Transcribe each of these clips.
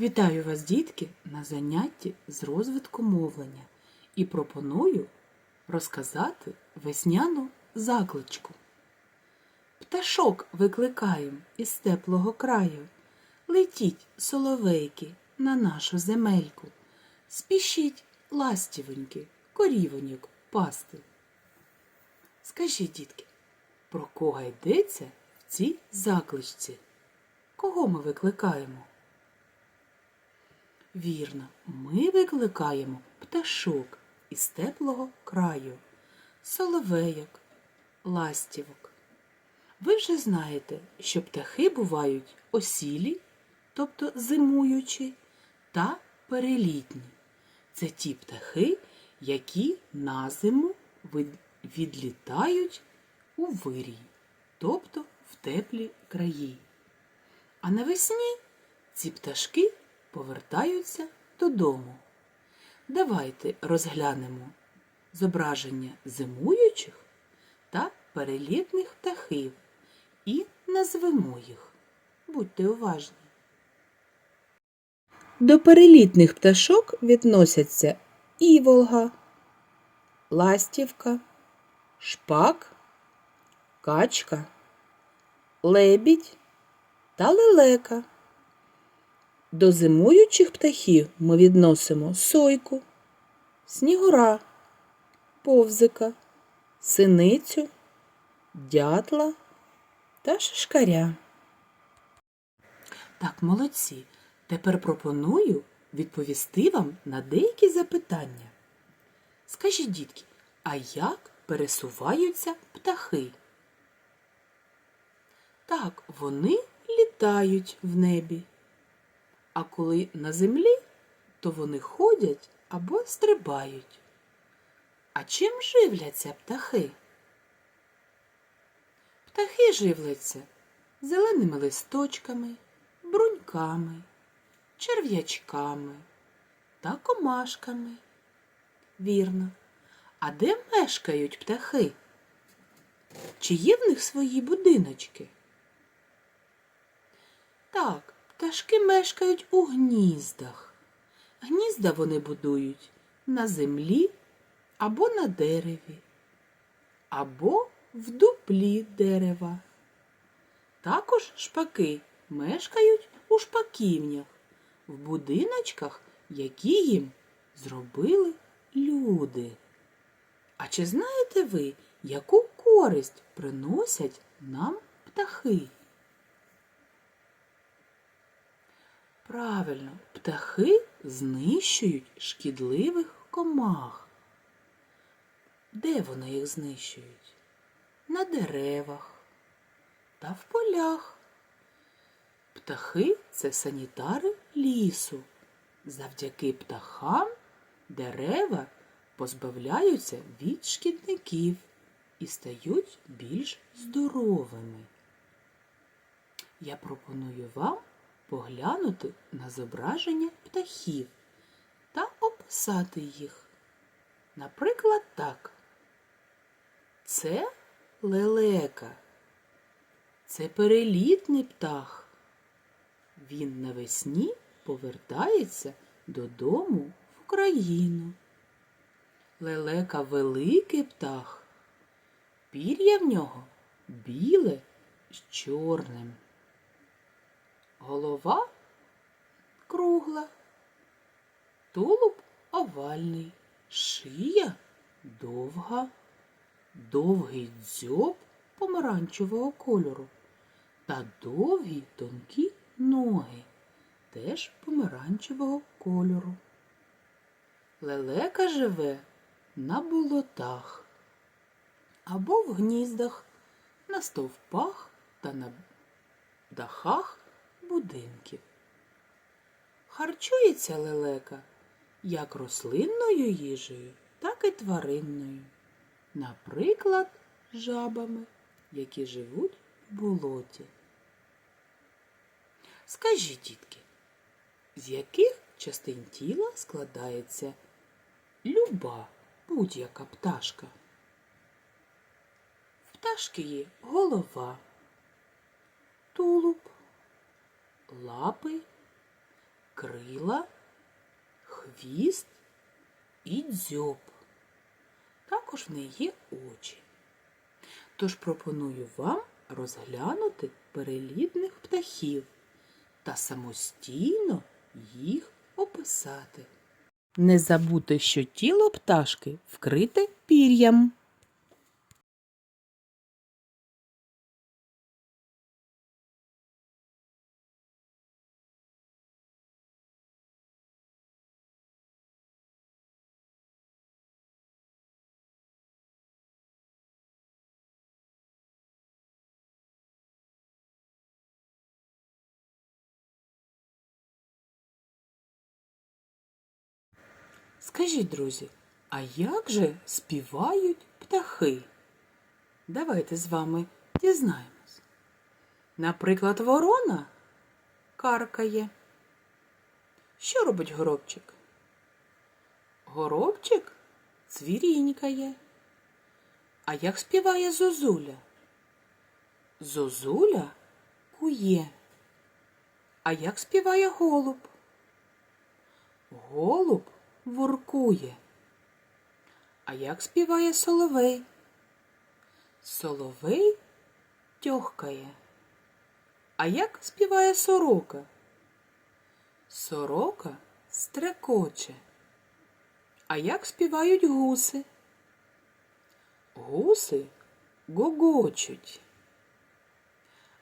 Вітаю вас, дітки, на занятті з розвитку мовлення і пропоную розказати весняну закличку. Пташок викликаєм із теплого краю. Летіть, соловейки, на нашу земельку. Спішіть, ластівоньки, корівоньок пасти. Скажіть, дітки, про кого йдеться в цій закличці? Кого ми викликаємо? Вірно, ми викликаємо пташок із теплого краю, соловейок, ластівок. Ви вже знаєте, що птахи бувають осілі, тобто зимуючі, та перелітні. Це ті птахи, які на зиму відлітають у вирій, тобто в теплі краї. А навесні ці пташки повертаються додому. Давайте розглянемо зображення зимуючих та перелітних птахів і назвемо їх. Будьте уважні. До перелітних пташок відносяться іволга, ластівка, шпак, качка, лебідь та лелека. До зимуючих птахів ми відносимо сойку, снігура, повзика, синицю, дятла та шишкаря. Так, молодці. Тепер пропоную відповісти вам на деякі запитання. Скажіть, дітки, а як пересуваються птахи? Так, вони літають в небі. А коли на землі, то вони ходять або стрибають. А чим живляться птахи? Птахи живляться зеленими листочками, бруньками, черв'ячками та комашками. Вірно. А де мешкають птахи? Чи є в них свої будиночки? Так, пташки мешкають у гніздах. Гнізда вони будують на землі або на дереві, або в дуплі дерева. Також шпаки мешкають у шпаківнях, в будиночках, які їм зробили люди. А чи знаєте ви, яку користь приносять нам птахи? Правильно, птахи знищують шкідливих комах. Де вони їх знищують? На деревах та в полях. Птахи це санітари лісу. Завдяки птахам дерева позбавляються від шкідників і стають більш здоровими. Я пропоную вам поглянути на зображення птахів та описати їх. Наприклад, так. Це лелека. Це перелітний птах. Він навесні повертається додому в Україну. Лелека великий птах. Пір'я в нього біле з чорним. Голова кругла, тулуб овальний, шия довга, довгий дзьоб помаранчевого кольору. Та довгі тонкі ноги, теж помаранчевого кольору. Лелека живе на болотах або в гніздах, на стовпах та на дахах будинків. Харчується лелека як рослинною їжею, так і тваринною. Наприклад, жабами, які живуть в болоті. Скажіть, дітки, з яких частин тіла складається люба будь-яка пташка? В пташки є голова, тулуб, лапи, крила, хвіст і дзьоб. Також в неї є очі. Тож пропоную вам розглянути перелітних птахів та самостійно їх описати. Не забудьте, що тіло пташки вкрите пір'ям. Скажіть, друзі, а як же співають птахи? Давайте з вами дізнаємось. Наприклад, ворона каркає. Що робить горобчик? Горобчик цвірінькає. А як співає зозуля? Зозуля кує. А як співає голуб? Голуб воркує. А як співає соловей? Соловей тьохкає. А як співає сорока? Сорока стрекоче. А як співають гуси? Гуси гогочуть.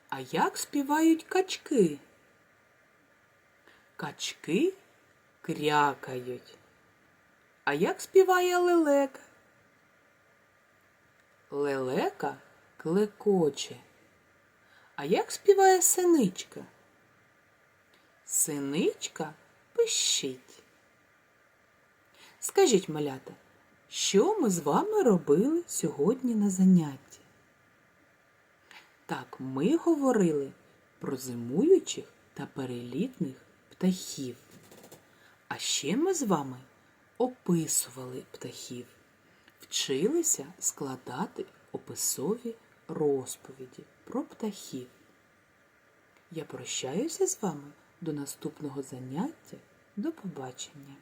А як співають качки? Качки крякають. А як співає лелека? Лелека клекоче. А як співає синичка? Синичка пищить. Скажіть, малята, що ми з вами робили сьогодні на занятті? Так, ми говорили про зимуючих та перелітних птахів. А ще ми з вами описували птахів, вчилися складати описові розповіді про птахів. Я прощаюся з вами до наступного заняття. До побачення!